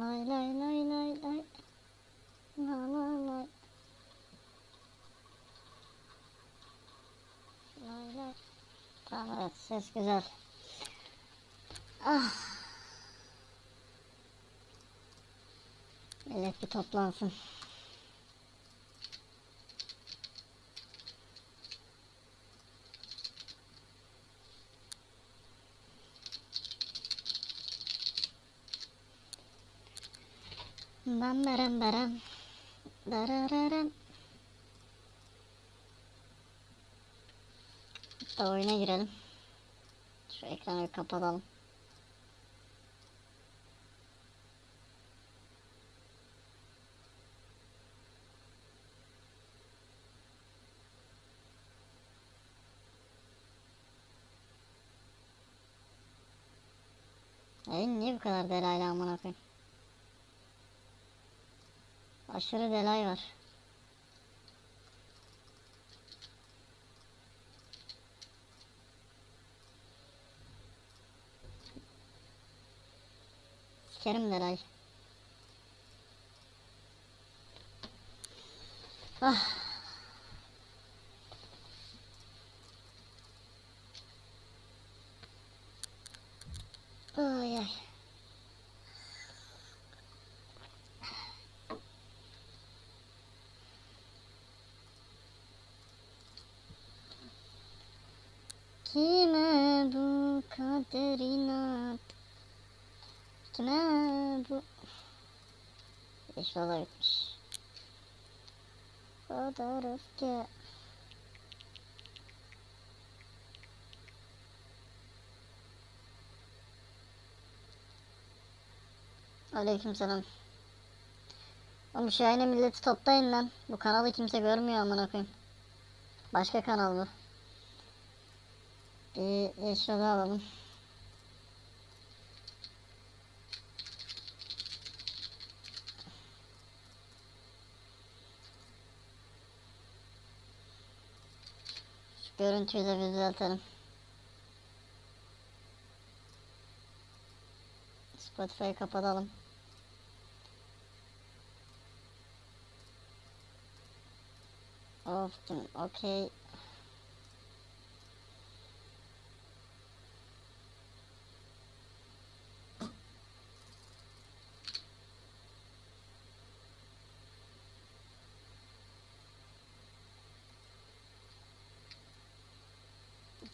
Lay lay lay lay lay. La la lay. Lay lay. Tamam evet ses güzel. Ah. Millet bir toplansın. Bam baram baram. Darararam. Hatta oyuna girelim. Şu ekranı bir kapatalım. Oyun niye bu kadar delaylı amına koyayım? Aşırı delay var. Sikerim delay. Ah. Ay ay. Kime kader inat? Kime bu? İnşallah bitmiş. Kadar öfke. Aleykümselam. Oğlum şu yayını milleti toplayın lan. Bu kanalı kimse görmüyor amına koyayım. Başka kanal bu. Bir eşyalı alalım. Görüntüyü de bir düzeltelim. Spotify'ı kapatalım. Of, okey.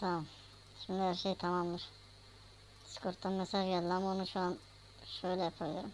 Tamam. Şimdi her şey tamamdır. Discord'dan mesaj geldi ama onu şu an şöyle yapabilirim.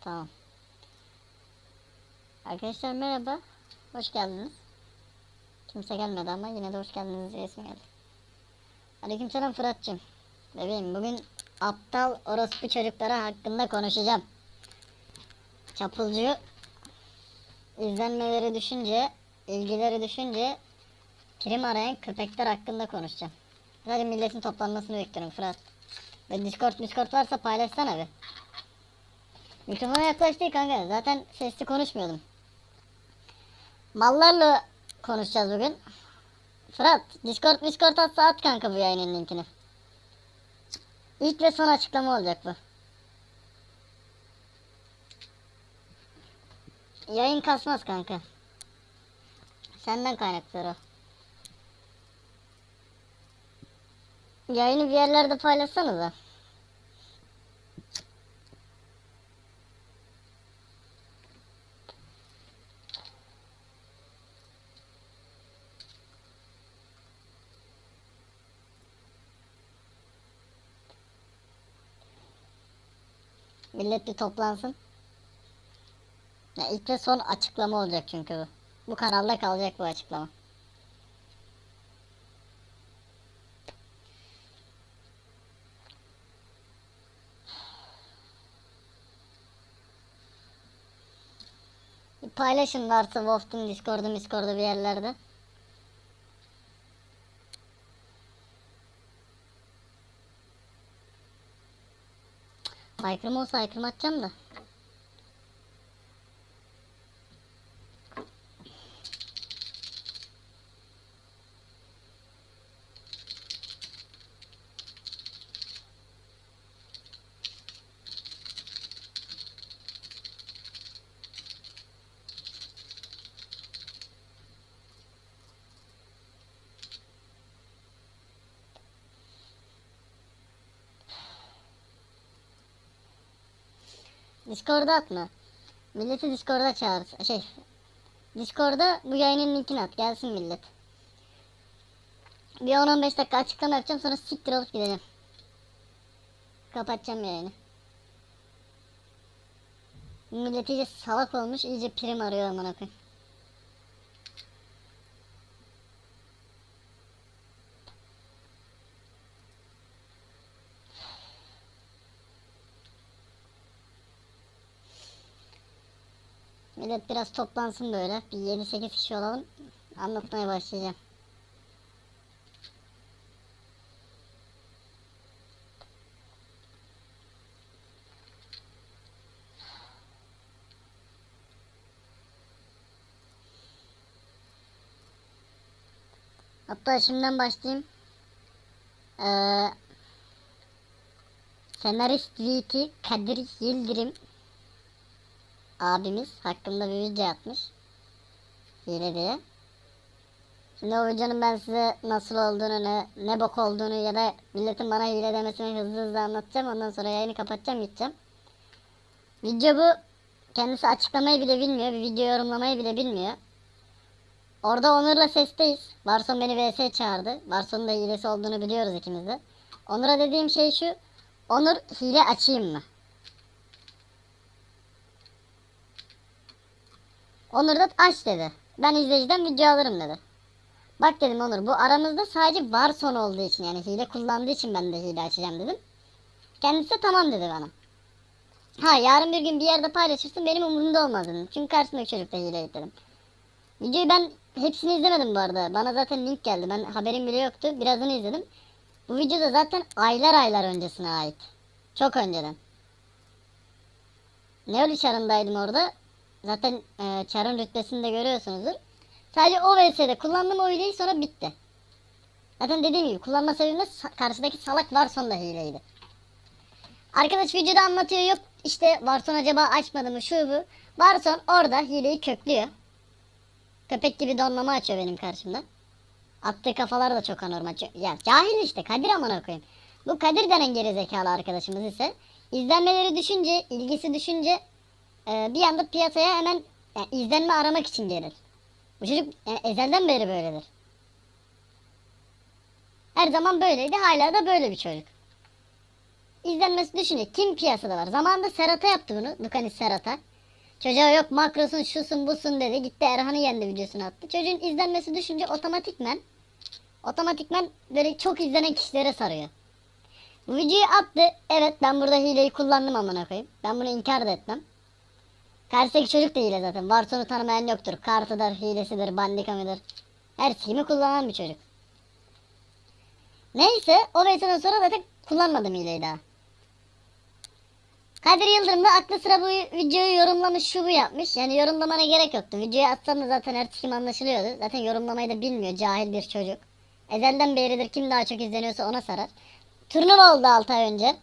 Tamam. Arkadaşlar merhaba. Hoş geldiniz. Kimse gelmedi ama yine de hoş geldiniz diyesim geldi. Aleykümselam Fırat'cığım. Bebeğim bugün aptal orospu çocukları hakkında konuşacağım. Çapulcu izlenmeleri düşünce, ilgileri düşünce prim arayan köpekler hakkında konuşacağım. Hadi milletin toplanmasını bekliyorum Fırat. Ve Discord Discord varsa paylaşsana bir. Mikrofona yaklaş kanka. Zaten sesli konuşmuyordum. Mallarla konuşacağız bugün. Fırat, Discord Discord atsa at kanka bu yayının linkini. İlk ve son açıklama olacak bu. Yayın kasmaz kanka. Senden kaynaklı o. Yayını bir yerlerde paylaşsanıza. Millet bir toplansın. Ya ilk ve son açıklama olacak çünkü bu. Bu kanalda kalacak bu açıklama. Paylaşın varsa Wolf'un Discord'u Discord'u bir yerlerde. Haykırma olsa haykırma atacağım da. Discord'a atma. Milleti Discord'a çağır. Şey. Discord'a bu yayının linkini at. Gelsin millet. Bir 10-15 dakika açıklama yapacağım sonra siktir olup gideceğim. Kapatacağım yayını. Millet iyice salak olmuş, iyice prim arıyor amına koyayım. Millet biraz toplansın böyle. Bir 7-8 kişi olalım. Anlatmaya başlayacağım. Hatta şimdiden başlayayım. Ee, senarist VT Kadir Yıldırım abimiz hakkında bir video atmış. Hile diye. Şimdi o videonun ben size nasıl olduğunu, ne, ne bok olduğunu ya da milletin bana hile demesini hızlı hızlı anlatacağım. Ondan sonra yayını kapatacağım gideceğim. Video bu. Kendisi açıklamayı bile bilmiyor. Bir video yorumlamayı bile bilmiyor. Orada Onur'la sesteyiz. Varson beni VS çağırdı. Varson'un da hilesi olduğunu biliyoruz ikimiz de. Onur'a dediğim şey şu. Onur hile açayım mı? Onur da aç dedi. Ben izleyiciden video alırım dedi. Bak dedim Onur bu aramızda sadece Varson olduğu için yani hile kullandığı için ben de hile açacağım dedim. Kendisi de tamam dedi bana. Ha yarın bir gün bir yerde paylaşırsın benim umurumda olmaz dedim. Çünkü karşımdaki çocuk da hile dedim. Videoyu ben hepsini izlemedim bu arada. Bana zaten link geldi. Ben haberim bile yoktu. Birazını izledim. Bu video da zaten aylar aylar öncesine ait. Çok önceden. Neoli çarındaydım orada. Zaten e, çarın rütbesini de görüyorsunuzdur. Sadece o VS'de kullandım o hileyi sonra bitti. Zaten dediğim gibi kullanma sebebim de sa- karşıdaki salak Varson da hileydi. Arkadaş videoda anlatıyor yok işte Varson acaba açmadı mı şu bu. Varson orada hileyi köklüyor. Köpek gibi donlama açıyor benim karşımda. Attığı kafalar da çok anormal. Ya cahil işte Kadir amına koyayım. Bu Kadir denen geri zekalı arkadaşımız ise izlenmeleri düşünce, ilgisi düşünce e, bir anda piyasaya hemen yani izlenme aramak için gelir. Bu çocuk yani ezelden beri böyledir. Her zaman böyleydi hala da böyle bir çocuk. İzlenmesi düşünce kim piyasada var? Zamanında Serhat'a yaptı bunu. Dukanis Serhat'a. Çocuğa yok makrosun şusun busun dedi. Gitti Erhan'ı yendi videosunu attı. Çocuğun izlenmesi düşünce otomatikmen otomatikmen böyle çok izlenen kişilere sarıyor. Bu videoyu attı. Evet ben burada hileyi kullandım amına koyayım. Ben bunu inkar da etmem. Karşıdaki çocuk da hile zaten. Varson'u tanımayan yoktur. Kartıdır, hilesidir, bandikamıdır. Her şeyimi kullanan bir çocuk. Neyse o VS'den sonra zaten kullanmadım hileyi daha. Kadir Yıldırım da aklı sıra bu videoyu yorumlamış şu bu yapmış. Yani yorumlamana gerek yoktu. Videoyu atsam da zaten her kim anlaşılıyordu. Zaten yorumlamayı da bilmiyor cahil bir çocuk. Ezelden beridir kim daha çok izleniyorsa ona sarar. Turnuva oldu 6 ay önce.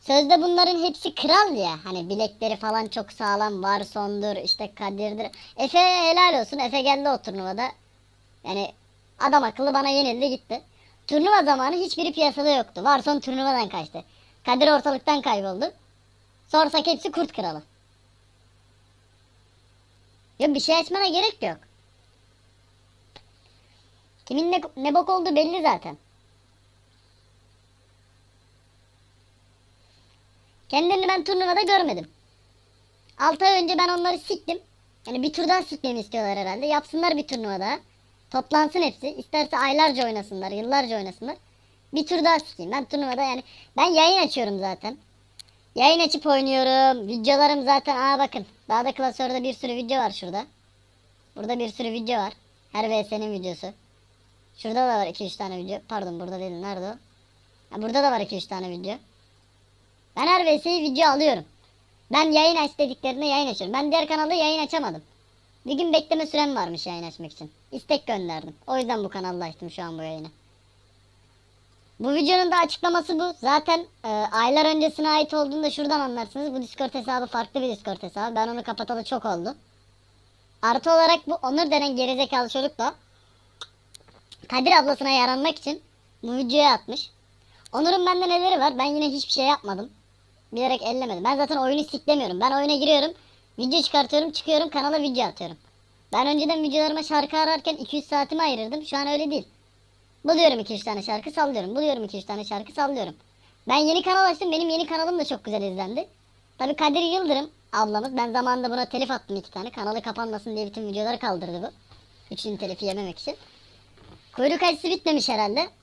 Sözde bunların hepsi kral ya. Hani bilekleri falan çok sağlam. Varson'dur işte Kadir'dir. Efe helal olsun. Efe geldi o turnuvada. Yani adam akıllı bana yenildi gitti. Turnuva zamanı hiçbiri piyasada yoktu. Varson turnuvadan kaçtı. Kadir ortalıktan kayboldu. Sorsak hepsi kurt kralı. Yok bir şey açmana gerek yok. Kimin ne, ne bok olduğu belli zaten. Kendilerini ben turnuvada görmedim. 6 ay önce ben onları siktim. Yani bir tur daha sikmemi istiyorlar herhalde. Yapsınlar bir turnuva daha. Toplansın hepsi. İsterse aylarca oynasınlar, yıllarca oynasınlar. Bir tur daha sikeyim. Ben turnuvada yani ben yayın açıyorum zaten. Yayın açıp oynuyorum. Videolarım zaten aa bakın. Daha da klasörde bir sürü video var şurada. Burada bir sürü video var. Her VS'nin videosu. Şurada da var 2-3 tane video. Pardon burada değil. Nerede o? Burada da var 2-3 tane video. Ben her VS'yi video alıyorum. Ben yayın aç dediklerinde yayın açıyorum. Ben diğer kanalda yayın açamadım. Bir gün bekleme sürem varmış yayın açmak için. İstek gönderdim. O yüzden bu kanalda açtım şu an bu yayını. Bu videonun da açıklaması bu. Zaten e, aylar öncesine ait olduğunu da şuradan anlarsınız. Bu Discord hesabı farklı bir Discord hesabı. Ben onu kapatalı çok oldu. Artı olarak bu Onur denen gerizekalı çocuk da Kadir ablasına yaranmak için bu videoyu atmış. Onur'un bende neleri var? Ben yine hiçbir şey yapmadım. Bilerek ellemedim. Ben zaten oyunu siklemiyorum. Ben oyuna giriyorum. Video çıkartıyorum. Çıkıyorum kanala video atıyorum. Ben önceden videolarıma şarkı ararken 200 saatimi ayırırdım. Şu an öyle değil. Buluyorum 2-3 tane şarkı sallıyorum. Buluyorum 2-3 tane şarkı sallıyorum. Ben yeni kanal açtım. Benim yeni kanalım da çok güzel izlendi. Tabii Kadir Yıldırım ablamız. Ben zamanında buna telif attım iki tane. Kanalı kapanmasın diye bütün videoları kaldırdı bu. Üçünün telifi yememek için. Kuyruk acısı bitmemiş herhalde.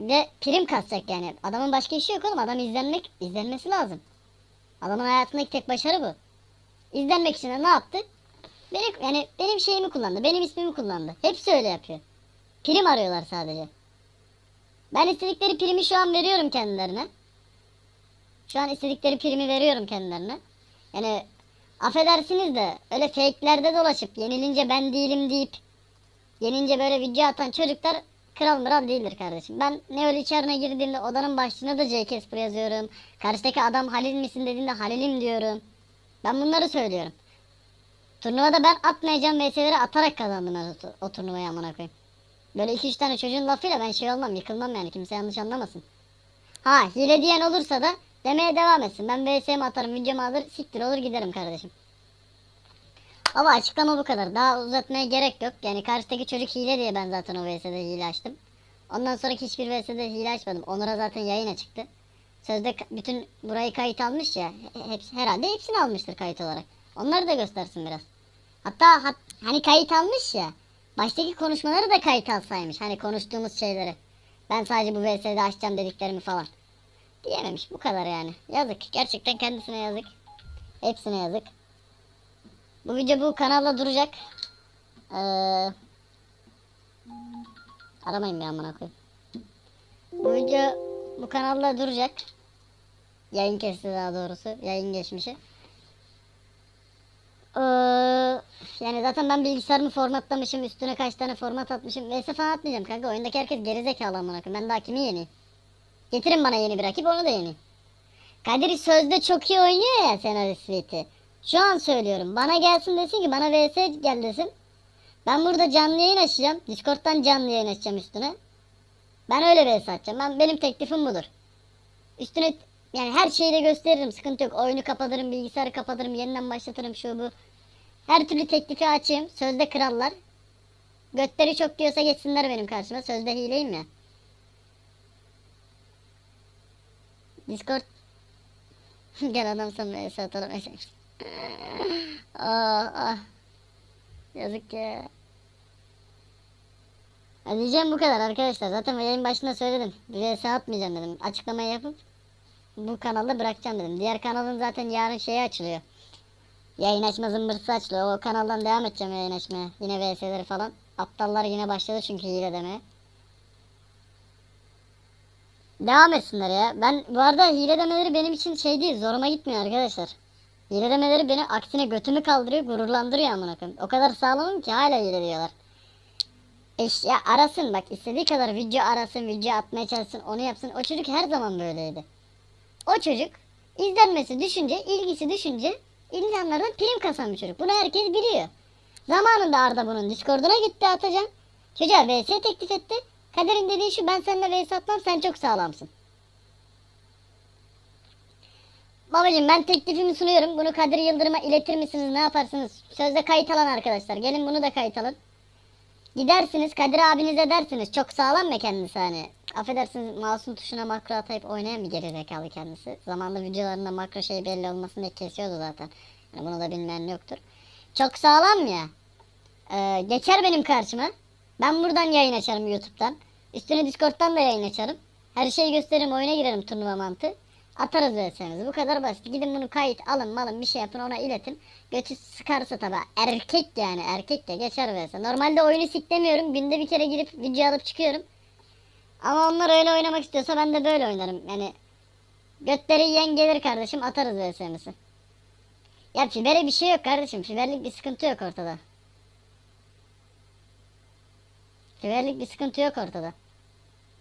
Ve prim kasacak yani. Adamın başka işi yok oğlum. Adam izlenmek, izlenmesi lazım. Adamın hayatındaki tek başarı bu. İzlenmek için de ne yaptı? Benim, yani benim şeyimi kullandı. Benim ismimi kullandı. Hepsi öyle yapıyor. Prim arıyorlar sadece. Ben istedikleri primi şu an veriyorum kendilerine. Şu an istedikleri primi veriyorum kendilerine. Yani affedersiniz de öyle fake'lerde dolaşıp yenilince ben değilim deyip yenince böyle video atan çocuklar kral mıral değildir kardeşim. Ben ne öyle içerine girdiğimde odanın başlığına da J. Casper yazıyorum. Karşıdaki adam Halil misin dediğinde Halil'im diyorum. Ben bunları söylüyorum. Turnuvada ben atmayacağım VS'leri atarak kazandım o, o turnuvayı amına koyayım. Böyle iki üç tane çocuğun lafıyla ben şey olmam yıkılmam yani kimse yanlış anlamasın. Ha hile diyen olursa da demeye devam etsin. Ben VS'mi atarım videomu alır siktir olur giderim kardeşim. Ama açıklama bu kadar. Daha uzatmaya gerek yok. Yani karşıdaki çocuk hile diye ben zaten o VS'de hile açtım. Ondan sonraki hiçbir VS'de hile açmadım. Onur'a zaten yayına çıktı. Sözde bütün burayı kayıt almış ya. he- Hepsi, herhalde hepsini almıştır kayıt olarak. Onları da göstersin biraz. Hatta hat, hani kayıt almış ya. Baştaki konuşmaları da kayıt alsaymış. Hani konuştuğumuz şeyleri. Ben sadece bu VS'de açacağım dediklerimi falan. Diyememiş bu kadar yani. Yazık. Gerçekten kendisine yazık. Hepsine yazık. Bu video bu kanalda duracak. Ee, aramayın bir amına koyayım. Bu video bu kanalda duracak. Yayın kesti daha doğrusu. Yayın geçmişi. Ee, yani zaten ben bilgisayarımı formatlamışım. Üstüne kaç tane format atmışım. VS falan atmayacağım kanka. Oyundaki herkes gerizekalı amına koyayım. Ben daha kimi yeneyim? Getirin bana yeni bir rakip onu da yeneyim. Kadir sözde çok iyi oynuyor ya senarist Sweet'i. Şu an söylüyorum. Bana gelsin desin ki bana VS gel desin. Ben burada canlı yayın açacağım. Discord'dan canlı yayın açacağım üstüne. Ben öyle VS açacağım. Ben, benim teklifim budur. Üstüne yani her şeyi de gösteririm. Sıkıntı yok. Oyunu kapatırım, bilgisayarı kapatırım, yeniden başlatırım şu bu. Her türlü teklifi açayım. Sözde krallar. Götleri çok diyorsa geçsinler benim karşıma. Sözde hileyim ya. Discord Gel adam sana vs atalım. ah, ah. Yazık ya. Ya diyeceğim bu kadar arkadaşlar. Zaten yayın başında söyledim. Vs atmayacağım dedim. Açıklamayı yapıp bu kanalda bırakacağım dedim. Diğer kanalın zaten yarın şeyi açılıyor. Yayın açma zımbırtısı açılıyor. O kanaldan devam edeceğim yayın açmaya. Yine vs'leri falan. Aptallar yine başladı çünkü hile demeye. Devam etsinler ya. Ben bu arada hile demeleri benim için şey değil. Zoruma gitmiyor arkadaşlar. Hile demeleri beni aksine götümü kaldırıyor, gururlandırıyor amına koyayım. O kadar sağlamım ki hala hile diyorlar. Eş ya arasın bak istediği kadar video arasın, video atmaya çalışsın, onu yapsın. O çocuk her zaman böyleydi. O çocuk izlenmesi düşünce, ilgisi düşünce insanlardan prim kasan bir çocuk. Bunu herkes biliyor. Zamanında Arda bunun Discord'una gitti atacağım. Çocuğa VS teklif etti. Kaderin dediği şu ben seninle VS atmam sen çok sağlamsın. Babacım ben teklifimi sunuyorum. Bunu Kadir Yıldırım'a iletir misiniz? Ne yaparsınız? Sözde kayıt alan arkadaşlar. Gelin bunu da kayıt alın. Gidersiniz Kadir abinize dersiniz. Çok sağlam mı kendisi hani? Affedersiniz masum tuşuna makro atayıp oynayan bir geri zekalı kendisi. Zamanında videolarında makro şey belli olmasın diye kesiyordu zaten. Yani bunu da bilmeyen yoktur. Çok sağlam ya. Ee, geçer benim karşıma. Ben buradan yayın açarım YouTube'dan. Üstüne Discord'dan da yayın açarım. Her şeyi gösteririm oyuna girerim turnuva mantığı. Atarız VS'mizi. Bu kadar basit. Gidin bunu kayıt alın malın bir şey yapın ona iletin. Götü sıkarsa tabi. Erkek yani erkek de geçer VS. Normalde oyunu siklemiyorum. Günde bir kere girip video alıp çıkıyorum. Ama onlar öyle oynamak istiyorsa ben de böyle oynarım. Yani götleri yiyen gelir kardeşim atarız VS'mizi. Ya fibere bir şey yok kardeşim. Fiberlik bir sıkıntı yok ortada. Fiberlik bir sıkıntı yok ortada.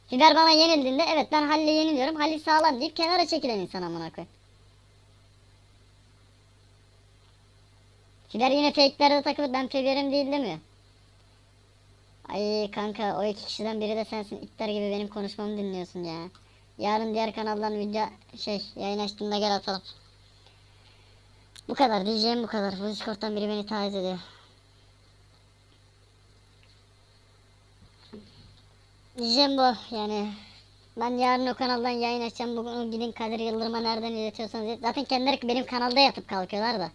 Fiber bana yenildiğinde evet ben Halil'e yeniliyorum. Halil sağlam deyip kenara çekilen insan amına koyayım. Fiber yine fake'lerde takılıp ben Fiber'im değil demiyor. Ay kanka o iki kişiden biri de sensin. İtler gibi benim konuşmamı dinliyorsun ya. Yarın diğer kanaldan video şey yayın açtığımda gel atalım. Bu kadar diyeceğim bu kadar. Bu Discord'dan biri beni taciz ediyor. Bu yani. Ben yarın o kanaldan yayın açacağım. Bugün gidin Kadir Yıldırım'a nereden izletiyorsanız izlet. Zaten kendileri benim kanalda yatıp kalkıyorlar da.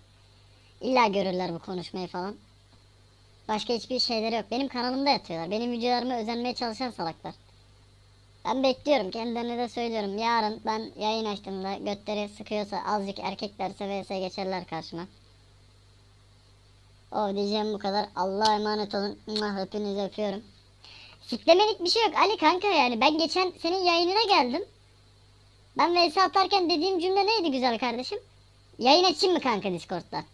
İlla görürler bu konuşmayı falan. Başka hiçbir şeyleri yok. Benim kanalımda yatıyorlar. Benim videolarımı özenmeye çalışan salaklar. Ben bekliyorum. Kendilerine de söylüyorum. Yarın ben yayın açtığımda götleri sıkıyorsa azıcık erkeklerse vs geçerler karşıma. O diyeceğim bu kadar. Allah'a emanet olun. Hepinizi öpüyorum. Siklemelik bir şey yok Ali kanka yani. Ben geçen senin yayınına geldim. Ben vs atarken dediğim cümle neydi güzel kardeşim? Yayın açayım mı kanka Discord'da?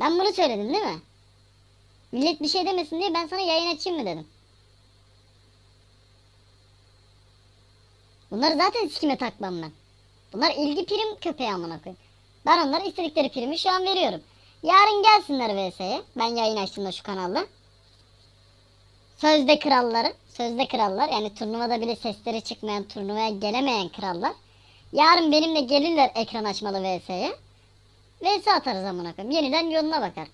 Ben bunu söyledim değil mi? Millet bir şey demesin diye ben sana yayın açayım mı dedim. Bunları zaten sikime takmam ben. Bunlar ilgi prim köpeği amına koyayım. Ben onlara istedikleri primi şu an veriyorum. Yarın gelsinler VS'ye. Ben yayın açtığımda şu kanalda. Sözde kralları, sözde krallar yani turnuvada bile sesleri çıkmayan, turnuvaya gelemeyen krallar. Yarın benimle gelirler ekran açmalı VS'ye. VS atarız amına koyayım. Yeniden yoluna bakar.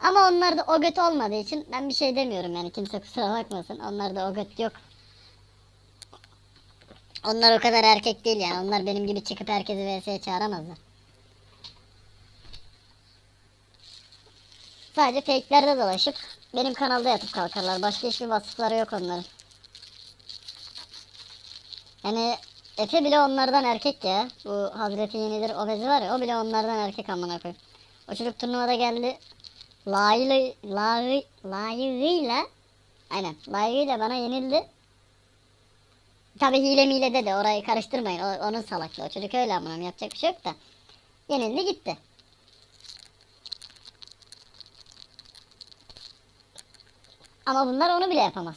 Ama onlarda o göt olmadığı için ben bir şey demiyorum yani kimse kusura bakmasın. Onlarda o göt yok. Onlar o kadar erkek değil yani. Onlar benim gibi çıkıp herkesi VS'ye çağıramazlar. Sadece fake'lerde dolaşıp benim kanalda yatıp kalkarlar. Başka hiçbir vasıfları yok onların. Yani Efe bile onlardan erkek ya. Bu Hazreti Yenidir obezi var ya o bile onlardan erkek amına koyayım. O çocuk turnuvada geldi. Laylı, layı, layığıyla aynen layığıyla bana yenildi. Tabi hile mile de de orayı karıştırmayın. O, onun salaklığı. O çocuk öyle amınam yapacak bir şey yok da. Yenildi gitti. Ama bunlar onu bile yapamaz.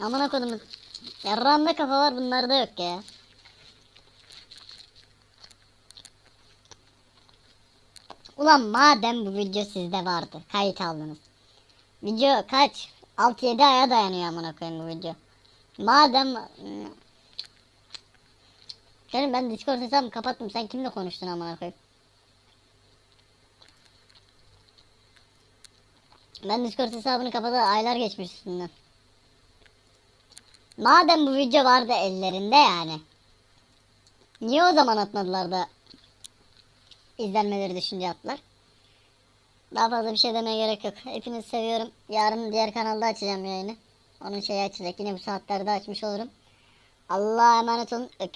Amına kodumun. Yarrağımda kafa var bunlarda yok ya. Ulan madem bu video sizde vardı. Kayıt aldınız. Video kaç? 6-7 aya dayanıyor amına koyayım bu video. Madem Senin ben Discord hesabımı kapattım. Sen kimle konuştun amına koyayım? Ben Discord hesabını kapadı aylar geçmiş üstünden. Madem bu video vardı ellerinde yani. Niye o zaman atmadılar da izlenmeleri düşünce attılar? Daha fazla bir şey demeye gerek yok. Hepinizi seviyorum. Yarın diğer kanalda açacağım yayını. Onun şeyi açacak. Yine bu saatlerde açmış olurum. Allah'a emanet olun.